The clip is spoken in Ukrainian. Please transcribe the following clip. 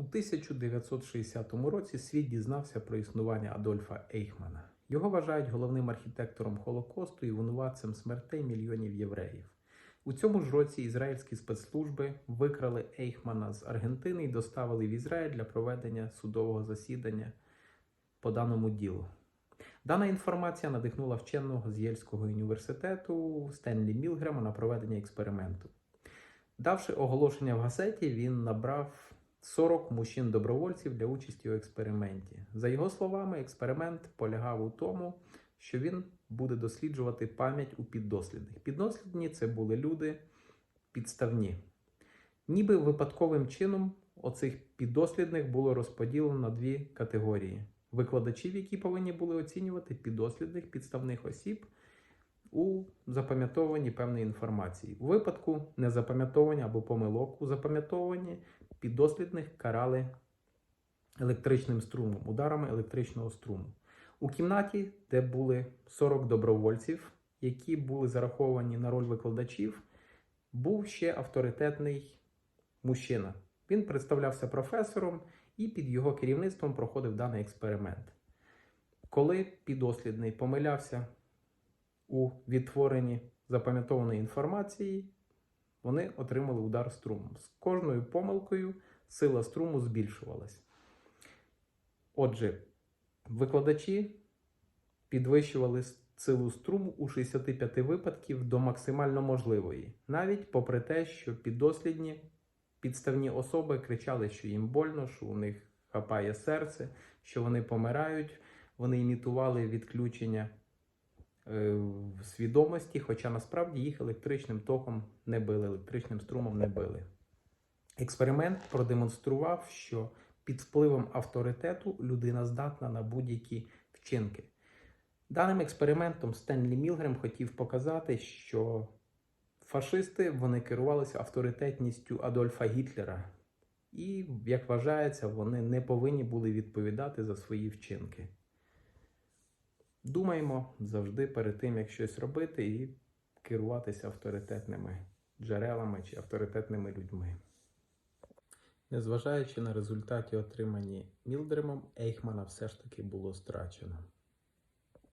У 1960 році світ дізнався про існування Адольфа Ейхмана. Його вважають головним архітектором Холокосту і винуватцем смертей мільйонів євреїв. У цьому ж році ізраїльські спецслужби викрали Ейхмана з Аргентини і доставили в Ізраїль для проведення судового засідання по даному ділу. Дана інформація надихнула вченого з Єльського університету Стенлі Мілгрема на проведення експерименту. Давши оголошення в газеті, він набрав 40 мужчин-добровольців для участі у експерименті. За його словами, експеримент полягав у тому, що він буде досліджувати пам'ять у піддослідних. Піддослідні це були люди підставні. Ніби випадковим чином оцих піддослідних було розподілено на дві категорії: викладачів, які повинні були оцінювати піддослідних підставних осіб у запам'ятовуванні певної інформації. У випадку незапам'ятовування або помилок у запам'ятовуванні піддослідних карали електричним струмом, ударами електричного струму. У кімнаті, де були 40 добровольців, які були зараховані на роль викладачів, був ще авторитетний мужчина. Він представлявся професором і під його керівництвом проходив даний експеримент. Коли підослідний помилявся у відтворенні запам'ятованої інформації, вони отримали удар струмом. З кожною помилкою сила струму збільшувалась. Отже, викладачі підвищували силу струму у 65 випадків до максимально можливої, навіть попри те, що піддослідні підставні особи кричали, що їм больно, що у них хапає серце, що вони помирають, вони імітували відключення в свідомості, хоча насправді їх електричним током не били, електричним струмом не били. Експеримент продемонстрував, що під впливом авторитету людина здатна на будь-які вчинки. Даним експериментом Стенлі Мілгрем хотів показати, що фашисти вони керувалися авторитетністю Адольфа Гітлера, і, як вважається, вони не повинні були відповідати за свої вчинки. Думаємо завжди перед тим, як щось робити, і керуватися авторитетними джерелами чи авторитетними людьми. Незважаючи на результати, отримані Мілдремом, Ейхмана все ж таки було страчено.